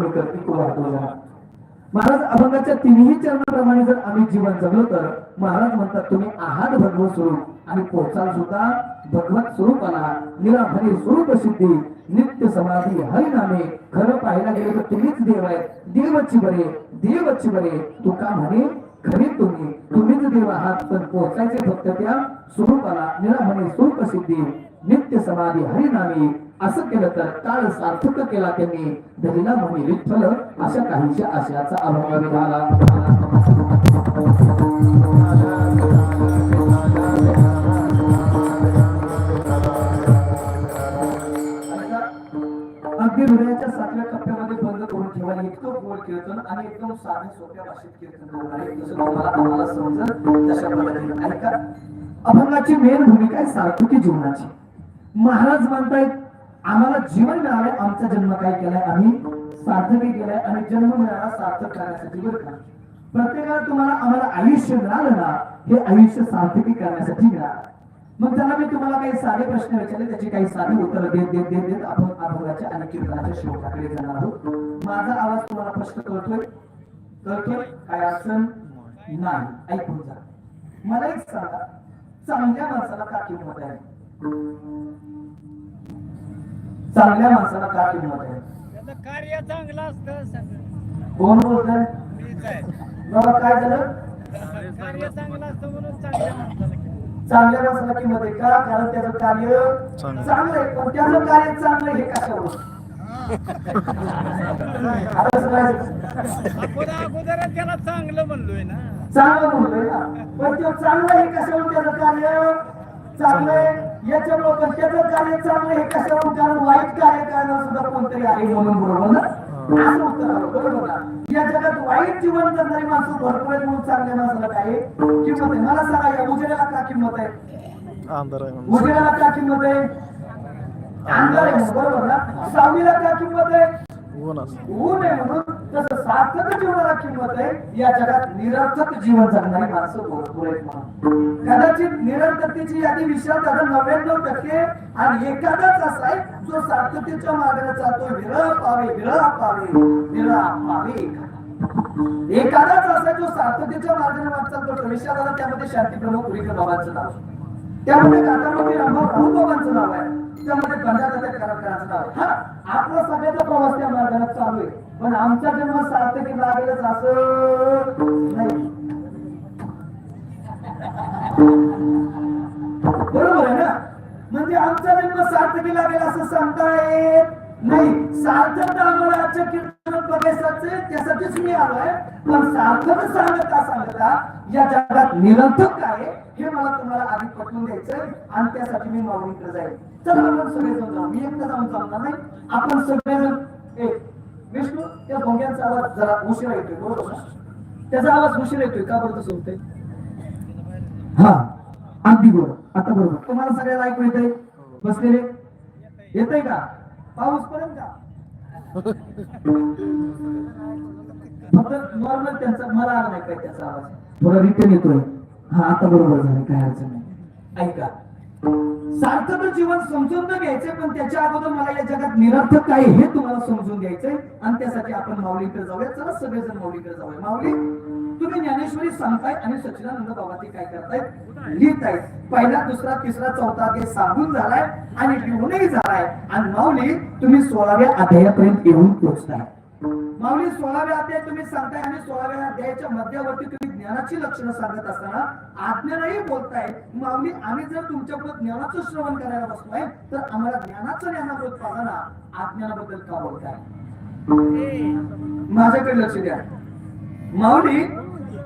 कमी कर इको वाढतो जरा महाराज अभंगाच्या तिन्ही चरणाप्रमाणे जर आम्ही जीवन जगलो तर महाराज म्हणतात तुम्ही आहात भगवत स्वरूप आणि पोचाल सुद्धा भगवत स्वरूपाला. निराभरी स्वरूप सिद्धी नित्य समाधी हरिनामे. खरं पाहायला गेलं तर तुम्हीच देव आहे देवची बरे देवची बरे. तू का म्हणे खरे तुम्ही. तुम्हीच देव आहात पण पोचायचे फक्त त्या स्वरूपाला. निराभरी स्वरूप सिद्धी नित्य समाधी हरिनामे. असं केलं तर काळ सार्थक केला त्यांनी. धरीला म्हणे विठ्ठल अशा काहीच्या आशयाचा अनुभव झाला. अगदी हृदयाच्या सातव्या टप्प्यामध्ये बंद करून ठेवायला इतकं गोड कीर्तन आणि एकदम साधे सोप्या भाषेत कीर्तन जसं तुम्हाला समजत तशा पद्धतीने. ऐका. अभंगाची मेन भूमिका आहे सार्थकी जीवनाची. महाराज म्हणतायत आम्हाला जीवन मिळालंय आमचा जन्म काय केलाय आम्ही सार्थकही केलाय आणि जन्म मिळाला सार्थक करण्यासाठी बरं का? प्रत्येकाला तुम्हाला आम्हाला आयुष्य मिळालं ना हे आयुष्य सार्थकी करण्यासाठी मिळालं. मग त्याला मी तुम्हाला काही साधे प्रश्न विचारले त्याची काही साधी उत्तर देत देत देत देत आपण अनुभवाच्या आणि कीर्तनाच्या शेवटाकडे जाणार आहोत. माझा आवाज तुम्हाला प्रश्न कळतोय कळतोय काय अडचण नाही. ऐकून जा. मला एक सांगा चांगल्या माणसाला का किंमत आहे? चांगल्या माणसाला का किंमत आहे? त्याचं कार्य चांगलं असतं सगळं. कोण बोलतोय? बाबा काय झालं? कार्य चांगलं असतं म्हणून चांगल्या माणसाला. चांगल्या माणसाला किंमत आहे का? कारण त्याचं कार्य चांगलं. आहे. पण त्याचं कार्य चांगलं हे कशावर अगोदरच त्याला चांगलं म्हणलोय ना. चांगलं म्हणतोय ना. पण ते चांगलं आहे कशावर त्याचं कार्य? चांगलं याच्यामुळे त्याचं कार्य चांगलं आहे. कशावर कारण वाईट कार्य करणार सुद्धा कोणतरी आहे म्हणून बरोबर ना? असं उत्तर आलं, बरोबर ना? या जगात वाईट जीवन जगणारी माणसं भरपूर आहेत म्हणून चांगल्या माणसाला काय आहे? किंमत आहे. मला सांगा या उजेडाला का किंमत आहे. उजेडाला का किंमत आहे? अंधार आहे म्हणून, बरोबर ना? सावलीला का किंमत आहे. ऊन आहे म्हणून. तसं सार्थक जीवनाला किंमत आहे. या जगात निरर्थक जीवन जगणारी माणसं भरपूर आहेत म्हणून. कदाचित निरर्थकतेची यादी विशाल दादा नव्याण्णव टक्के. आणि एखादाच असा आहे जो सार्थकतेच्या मार्गाने जातो विरळ पावे विरळ पावे विरळ पावे एखादाच असा जो सार्थकतेच्या मार्गाने वाटचाल करतो विशाल दादा त्यामध्ये शांतीप्रमुख उरीकर बाबांचं नाव. त्यामध्ये काकामध्ये रामभाऊ राऊत बाबांचं नाव आहे. त्यामध्ये बंडादाच्या कराराचं असतात. हा आपला सगळ्याचा प्रवास त्या मार्गाने चालू आहे. पण आमचा जन्म सार्थकी लागेलच असं नाही. बरोबर आहे ना? म्हणजे आमचा जन्म सार्थकी लागेल असं सांगता येत नाही सार्थकता आम्हाला आजच्या कीर्तन प्रदेशाचे त्यासाठीच मी आलोय. पण सार्थक सांगता सांगता या जगात निरर्थक काय आहे, हे मला तुम्हाला आधी पटवून द्यायचंय आणि त्यासाठी मी माऊलीकडे जाईल. चला आपण सगळेजण जाऊन जाऊ. मी एकटा जाऊन चालणार नाही. आपण सगळेजण विष्णू त्या भोंग्यांचा आवाज जरा उशिरा येतोय बरोबर त्याचा आवाज उशिरा येतोय. का बरं तसं होतंय? हा अगदी बरोबर. आता बरोबर. तुम्हाला सगळ्याला ऐकू येतंय? बसलेले? येतय का? पाऊस पर्यंत का? फक्त नॉर्मल त्यांचा मला आला नाही काय त्याचा आवाज. थोडा रिटर्न येतोय. हा आता बरोबर झालं काय अडचण नाही. ऐका. सार्थक जीवन समजून तर घ्यायचंय पण त्याच्या अगोदर मला या जगात निरर्थक काय हे तुम्हाला समजून घ्यायचंय. आणि त्यासाठी आपण माऊलीकडे जाऊया. चला सगळेजण माऊलीकडे जाऊया. माऊली तुम्ही ज्ञानेश्वरी सांगताय आणि सचिनानंद बाबा ते काय करतायत? लिहितायत. पहिला दुसरा तिसरा चौथा ते सांगून झालाय आणि लिहूनही झालाय. आणि माऊली तुम्ही सोळाव्या अध्यायापर्यंत येऊन पोहोचताय माऊली सोळाव्या अध्याय तुम्ही सांगताय आणि सोळाव्या अध्यायाच्या मध्यावरती तुम्ही ज्ञानाची लक्षणं सांगत असताना आज्ञानाही बोलताय. माऊली आम्ही जर तुमच्याकडे ज्ञानाचं श्रवण करायला बसलोय तर आम्हाला ज्ञानाचं ज्ञानाबद्दल पाहताना आज्ञानाबद्दल का बोलताय? माझ्याकडे लक्ष द्या. माऊली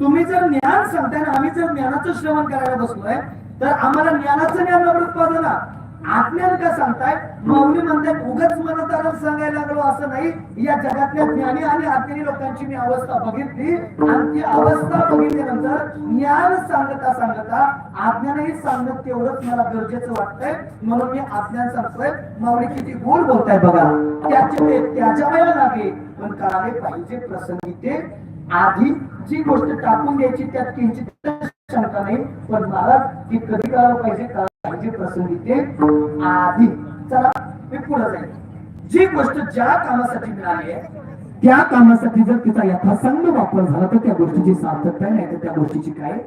तुम्ही जर ज्ञान सांगताय आणि आम्ही जर ज्ञानाचं श्रवण करायला बसलोय तर आम्हाला ज्ञानाचं ज्ञान पाहताना आज्ञान का सांगताय? माऊली म्हणतात उगाच मला सांगायला असं नाही. या जगातल्या ज्ञानी आणि अज्ञानी लोकांची मी अवस्था बघितली. आणि ती अवस्था बघितल्यानंतर ज्ञान सांगता सांगता आज्ञानही सांगणं तेवढंच मला गरजेचं वाटतंय. म्हणून मी आज्ञान सांगतोय. माऊली किती गोड बोलताय बघा त्याचे ते त्याच्या वेळेला लागे पण करावे पाहिजे प्रसंगी ते. आधी जी गोष्ट टाकून द्यायची त्यात किंचित शंका नाही. पण महाराज ती कधी करायला पाहिजे करायला पाहिजे प्रसंगी ते. आधी. चला मी पुढे जाईल. जी गोष्ट ज्या कामासाठी मिळाली आहे त्या कामासाठी जर तिचा यथासंग वापर झाला तर त्या गोष्टीची सार्थकता नाही तर त्या गोष्टीची काय?